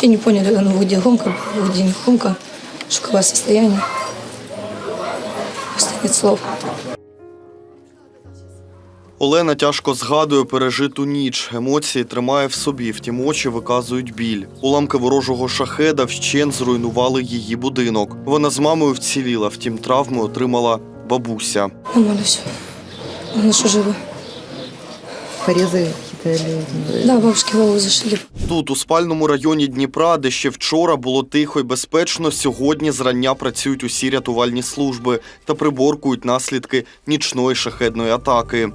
Вообще не поняли, ну, где Хомка, где не Хомка, шоковое состояние. Просто нет слов. Олена тяжко згадує пережиту ніч. Емоції тримає в собі, втім очі виказують біль. Уламки ворожого шахеда вщен зруйнували її будинок. Вона з мамою вціліла, втім травми отримала бабуся. Нормально все. Она что живы? порезы какие-то или... Да, бабушке голову зашили. Тут, у спальному районі Дніпра, де ще вчора було тихо і безпечно, сьогодні зрання працюють усі рятувальні служби та приборкують наслідки нічної шахедної атаки.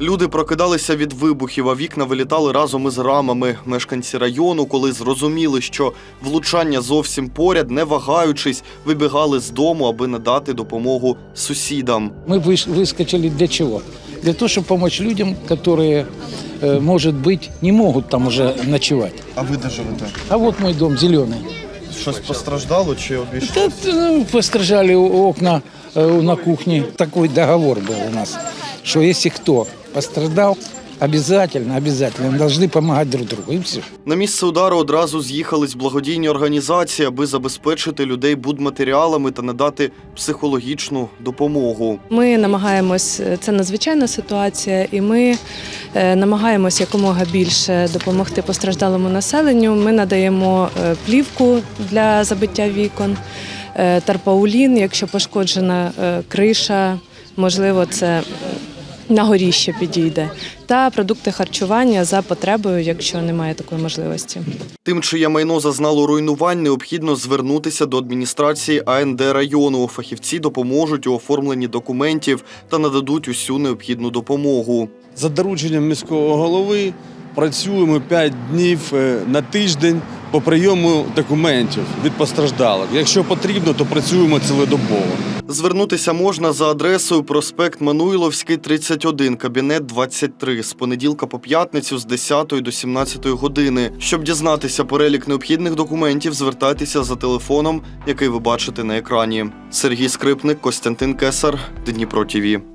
Люди прокидалися від вибухів, а вікна вилітали разом із рамами. Мешканці району, коли зрозуміли, що влучання зовсім поряд, не вагаючись, вибігали з дому, аби надати допомогу сусідам. Мы выш- выскочили для чего? Для того, чтобы помочь людям, которые, э, может быть, не могут там уже ночевать. А ви де живете? А вот мой дом зеленый. Щось постраждало чи обійшло? Да, ну, постраждали окна э, на кухне. Такой договор был у нас, что если кто пострадал, обязательно, обязательно должны помогать друг другу. И все. На місце удару одразу з'їхались благодійні організації, аби забезпечити людей будматеріалами та надати психологічну допомогу. Ми намагаємось, це надзвичайна ситуація, і ми е, намагаємось якомога більше допомогти постраждалому населенню. Ми надаємо е, плівку для забиття вікон, е, тарпаулін, якщо пошкоджена криша, можливо, це на горіще підійде, та продукти харчування за потребою, якщо немає такої можливості. Тим, чиє майно зазнало руйнувань, необхідно звернутися до адміністрації АНД району. Фахівці допоможуть у оформленні документів та нададуть усю необхідну допомогу. За дорученням міського голови працюємо 5 днів е, на тиждень по прийому документів від постраждалих. Якщо потрібно, то працюємо цілодобово. Звернутися можна за адресою проспект Мануйловський, 31, кабінет 23, з понеділка по п'ятницю з 10 до 17 години. Щоб дізнатися перелік необхідних документів, звертайтеся за телефоном, який ви бачите на екрані. Сергій Скрипник, Костянтин Кесар, Дніпро ТІВІ.